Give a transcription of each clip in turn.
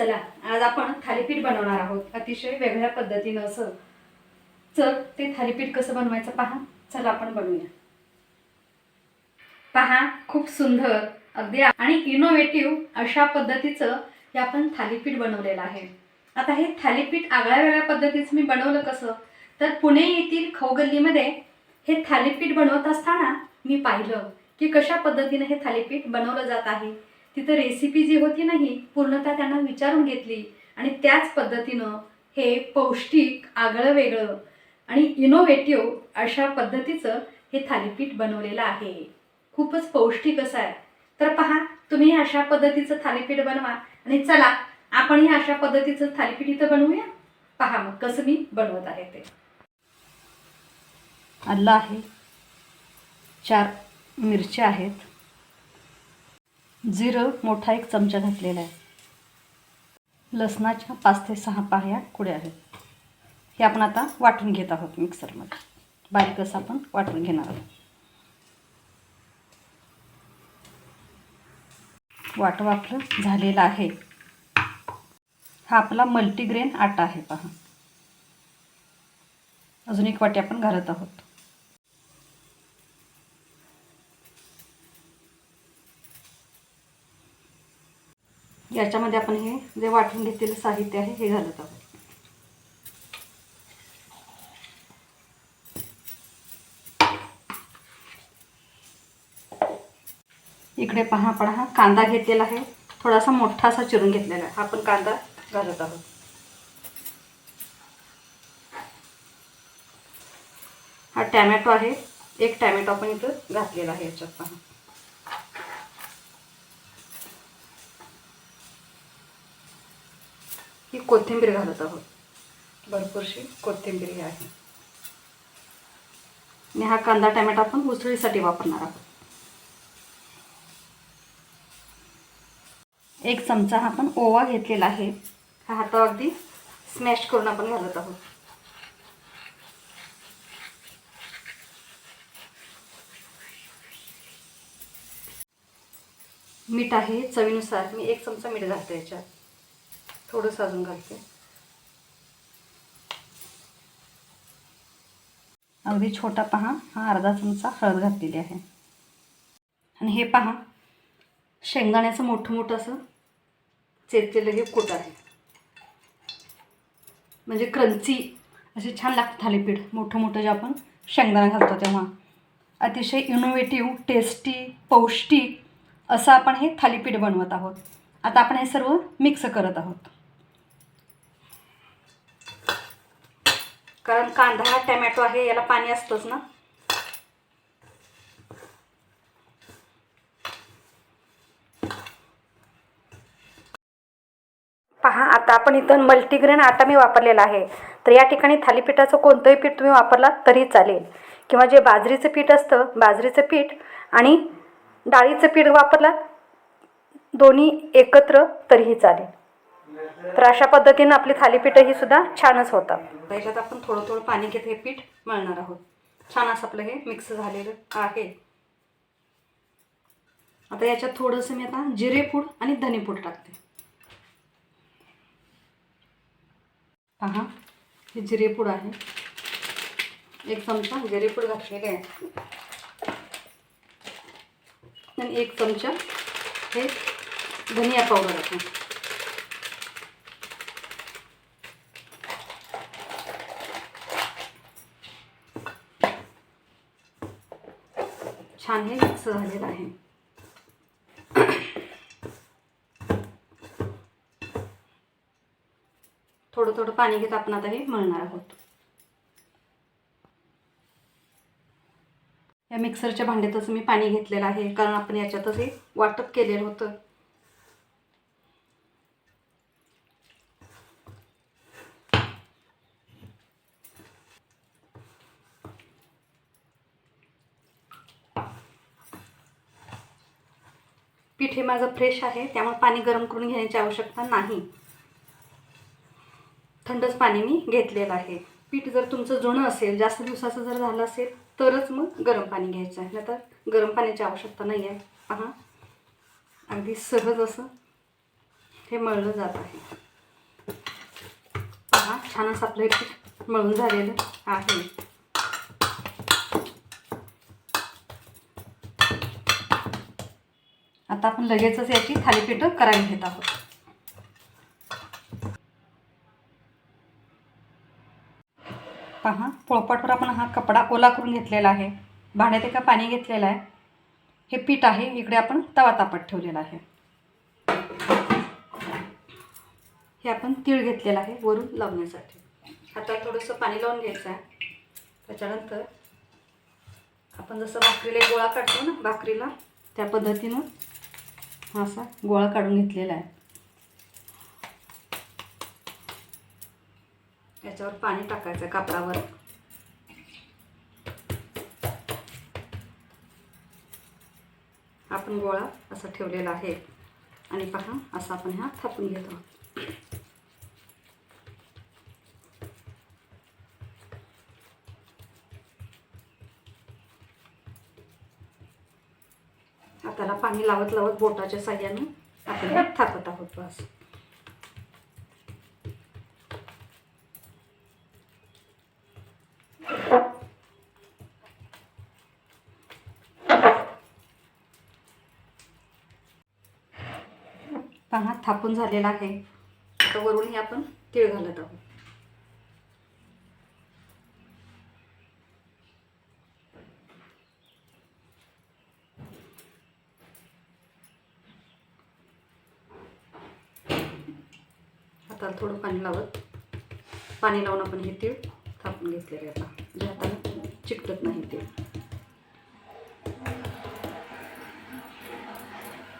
चला आज आपण थालीपीठ बनवणार आहोत. अतिशय वेगळ्या पद्धतीनं असं. चल ते थालीपीठ कसं बनवायचं पहा. चला आपण बनवूया. पहा खूप सुंदर अगदी आणि इनोव्हेटिव्ह अशा पद्धतीचं हे आपण थालीपीठ बनवलेलं आहे. आता हे थालीपीठ आगळ्या वेगळ्या पद्धतीचं मी बनवलं कसं? तर पुणे येथील खौगल्लीमध्ये हे थालीपीठ बनवत असताना मी पाहिलं की कशा पद्धतीने हे थालीपीठ बनवलं जात आहे. तिथं रेसिपी जी होती नाही पूर्णतः त्यांना विचारून घेतली. आणि त्याच पद्धतीनं हे पौष्टिक आगळं वेगळं आणि इनोव्हेटिव्ह अशा पद्धतीचं हे थालीपीठ बनवलेलं आहे. खूपच पौष्टिक असं आहे. तर पहा तुम्ही अशा पद्धतीचं थालीपीठ बनवा. आणि चला आपणही अशा पद्धतीचं थालीपीठ इथं बनवूया. पहा मग कसं मी बनवत आहे ते. आलं आहे. चार मिरच्या आहेत. जिरं मोठा एक चमचा घातलेला आहे. लसणाच्या पाच ते सहा पाह्या कुड्या आहेत. हे आपण आता वाटून घेत आहोत मिक्सरमध्ये. बारीक असं आपण वाटून घेणार आहोत. वाटव आपलं झालेलं आहे. हा आपला मल्टीग्रेन आटा आहे पहा. अजून एक वाटी आपण घालत आहोत. याच्यामध्ये आपण हे जे वाटून घेतलेलं साहित्य आहे हे घालत आहोत. इकडे पहा आपण हा कांदा घेतलेला आहे. थोडासा मोठा असा चिरून घेतलेला आहे. आपण कांदा घालत आहोत. हा टॅमॅटो आहे. एक टॅमॅटो आपण इथं घातलेला आहे याच्यात पहा. ही कोथिंबीर घालत आहोत. भरपूरशी कोथिंबीर ही आहे. आणि हा कांदा टॅमॅटो आपण उसळीसाठी वापरणार आहोत. एक चमचा हा आपण ओवा घेतलेला आहे. हा हाता अगदी स्मॅश करून आपण घालत आहोत. मीठ आहे चवीनुसार. मी एक चमचा मीठ घालते याच्यात. थोडंसं अजून घालते. अगदी छोटा पहा हा अर्धा चमचा हळद घातलेली आहे. आणि हे पहा शेंगदाण्याचं मोठं मोठं असं चेचलेलं हे कोट आहे. म्हणजे क्रंची असे छान लागतं थालीपीठ मोठं मोठं जे आपण शेंगदाणा घालतो तेव्हा. अतिशय इनोव्हेटिव्ह टेस्टी पौष्टिक असं आपण हे थालीपीठ बनवत आहोत. आता आपण हे सर्व मिक्स करत आहोत. कारण कांदा हा टॅमॅटो आहे याला पाणी असतंच ना. पहा आता आपण इथं मल्टीग्रेन आटा मी वापरलेला आहे. तर या ठिकाणी थालीपीठाचं कोणतंही पीठ तुम्ही वापरलात तरी चालेल. किंवा जे बाजरीचं पीठ असतं बाजरीचं पीठ आणि डाळीचं पीठ वापरलात दोन्ही एकत्र तरीही चालेल. तर अशा पद्धतीनं आपली थालीपीठं ही सुद्धा छानच होतात त्याच्यात आपण थोडं थोडं पाणी घेत हे पीठ मळणार आहोत. छान असं आपलं हे मिक्स झालेलं आहे. आता याच्यात थोडंसं मी आता जिरेपूड आणि धनेपूड टाकते. पहा हे जिरेपूड आहे. एक चमचा जिरेपूड घातलेले आहे. आणि एक चमचा हे धनिया पावडर आपण छान हे मिक्स झालेलं आहे. थोडं थोडं पाणी घेत आपण आता हे मळणार आहोत. या मिक्सरच्या भांड्यातच मी पाणी घेतलेलं आहे कारण आपण याच्यातच हे वाटप केलेलं होतं. पीठ हे माझं फ्रेश आहे त्यामुळे पाणी गरम करून घेण्याची आवश्यकता नाही. थंडच पाणी मी घेतलेलं आहे. पीठ जर तुमचं जुनं असेल जास्त दिवसाचं जर झालं असेल तरच मग गरम पाणी घ्यायचं आहे. नाहीतर गरम पाण्याची आवश्यकता नाही आहे. पहा अगदी सहज असं हे मळलं जात आहे. छान असं आपलं हे पीठ मळून झालेलं आहे. आता आपण लगेचच याची थालीपीठं करायला घेत आहोत. पहा पोळपाटवर आपण हा कपडा ओला करून घेतलेला आहे. भांड्यात एका पाणी घेतलेलं आहे. हे पीठ आहे इकडे आपण तवा तापत ठेवलेला आहे. हे आपण तीळ घेतलेलं आहे वरून लावण्यासाठी. आता थोडंसं पाणी लावून घ्यायचं आहे. त्याच्यानंतर आपण जसं भाकरीला गोळा काढतो ना भाकरीला त्या पद्धतीनं हा असा गोळा काढून घेतलेला आहे. याच्यावर पाणी टाकायचं आहे कापडावर. आपण गोळा असा ठेवलेला आहे. आणि पहा असा आपण हा थापून घेतो हाताला पाणी लावत लावत बोटाच्या साह्यानं आपण थापत आहोत बस. पहा थापून झालेला आहे. आता वरून आपण तीळ घालत आहोत हाताला थोडं पाणी लावत. पाणी लावून आपण हे तीळ थापून घेतलेले आता. जे हाताला चिकटत नाही तीळ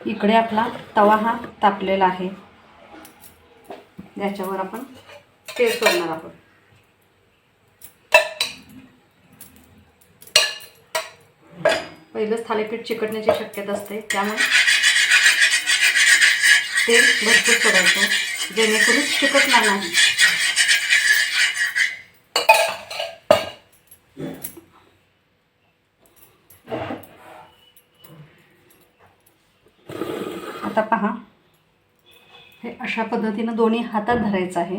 इकडे आपला तवा हा तापलेला आहे. याच्यावर आपण तेल सोडणार आहोत. पहिलंच थालीपीठ चिकटण्याची शक्यता असते. त्यामुळे तेल भरपूर सोडायचं. जेणेकरून चिकटणार नाही. आता पहा. हे अशा पद्धतीनं दोन्ही हातात धरायचं आहे.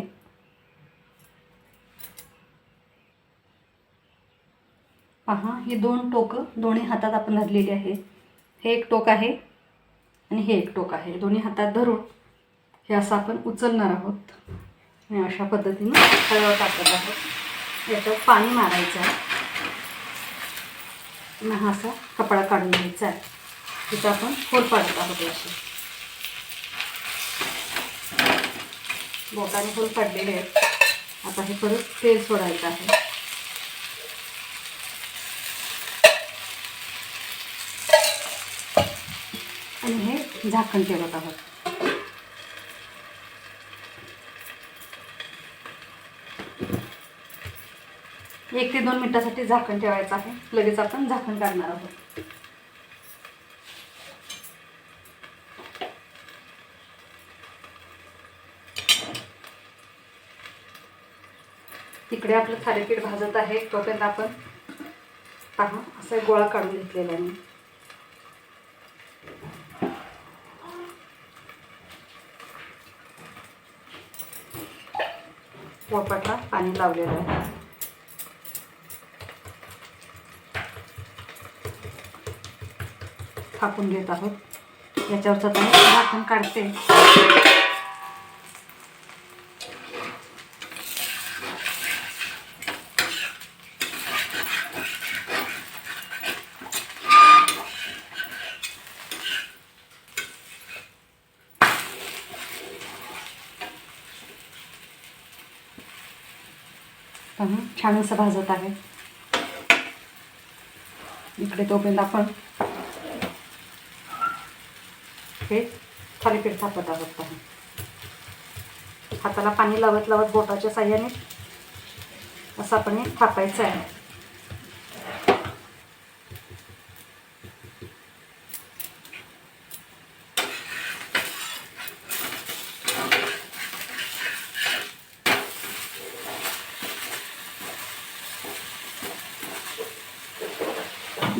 पहा ही दोन टोकं दोन्ही हातात आपण धरलेली आहे. हे एक टोक आहे आणि हे एक टोक आहे. दोन्ही हातात धरून हे असं आपण उचलणार आहोत. आणि अशा पद्धतीनं हळव टाकत आहोत. याच्यात पाणी मारायचं आहे. ना हा असा कपडा काढून घ्यायचा आहे. तिथं आपण फोर पाडत आहोत अशी बोटाने फोल पाडलेले आहेत. आता हे परत तेल सोडायचं आहे. आणि हे झाकण ठेवत आहोत. एक ते दोन मिनिटासाठी झाकण ठेवायचं आहे. लगेच आपण झाकण काढणार आहोत. तिकडे आपलं थालीपीठ भाजत आहे. तोपर्यंत आपण पहा असा एक गोळा काढून घेतलेला आहे मी. पोळपाटला पाणी लावलेलं आहे. थापून घेत आहोत. याच्यावरचं आता मी झाकण काढते. छान असं भाजत आहे. इकडे तोपर्यंत आपण हे थालीपीठ थापत आहोत पहा हाताला पाणी लावत लावत बोटाच्या साह्याने असं आपण हे थापायचं आहे.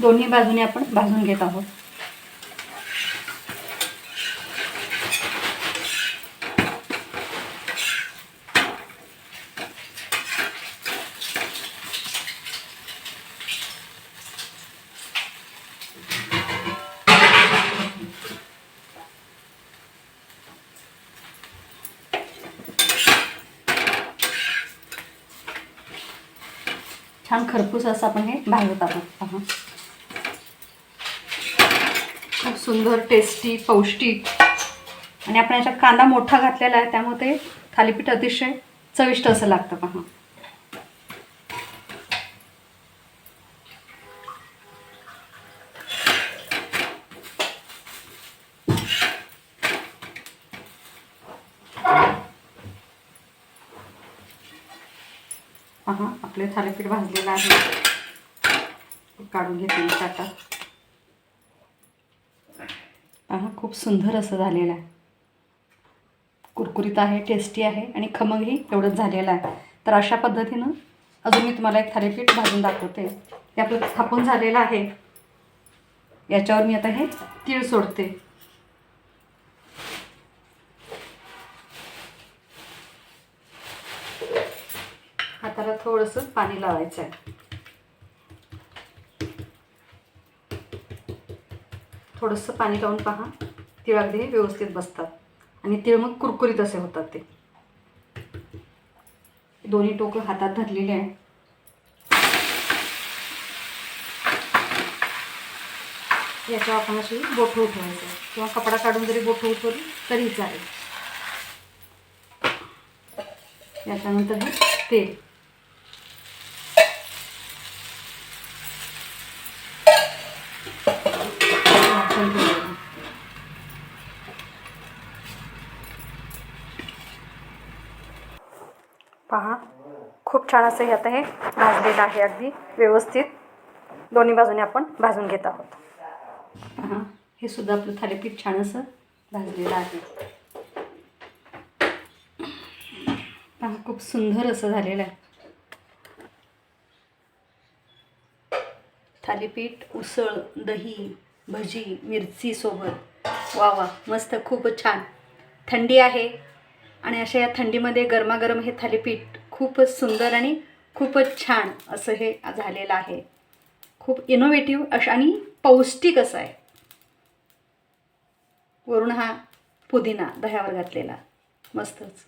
दोन्ही बाजूने आपण भाजून घेत आहोत. छान खरपूस असं आपण हे भाजत आहोत. पहा. खूप सुंदर टेस्टी पौष्टिक. आणि आपण याच्यात कांदा मोठा घातलेला आहे त्यामुळे ते थालीपीठ अतिशय चविष्ट असं लागतं. पहा पहा आपले थालीपीठ भाजलेलं आहे. काढून घेते मी ताटात हा खूप सुंदर असं झालेलं आहे. कुरकुरीत आहे टेस्टी आहे आणि खमंगही एवढंच झालेलं आहे. तर अशा पद्धतीनं अजून मी तुम्हाला एक थालीपीठ भाजून दाखवते. ते आपलं थापून झालेलं आहे. याच्यावर मी आता हे तीळ सोडते. हाताला थोडंसं पाणी लावायचं आहे थोडंसं पाणी लावून पहा. तीळ अगदी व्यवस्थित बसतात. आणि तीळ मग कुरकुरीत असे होतात ते. दोन्ही टोकं हातात धरलेले आहे. याच्यावर आपण अशी बोटं उठवायचं. किंवा कपडा काढून जरी बोटं उठवली तरी चालेल. याच्यानंतर हे तेल वाफवून ठेवलेलं. पहा. खूप छान असं हे आता हे भाजलेलं आहे अगदी व्यवस्थित. दोन्ही बाजूने आपण भाजून घेत आहोत. हे सुद्धा आपलं थालीपीठ छान असं भाजलेलं आहे. पहा खूप सुंदर असं झालेलं आहे. थालीपीठ उसळ दही भजी मिरची सोबत. वा वा. मस्त खूपच छान. थंडी आहे. आणि अशा या थंडीमध्ये गरमागरम हे थालीपीठ खूपच सुंदर आणि खूपच छान असं हे झालेलं आहे. खूप इनोव्हेटिव्ह असं आणि पौष्टिक असं आहे. वरून हा पुदिना दह्यावर घातलेला. मस्तच.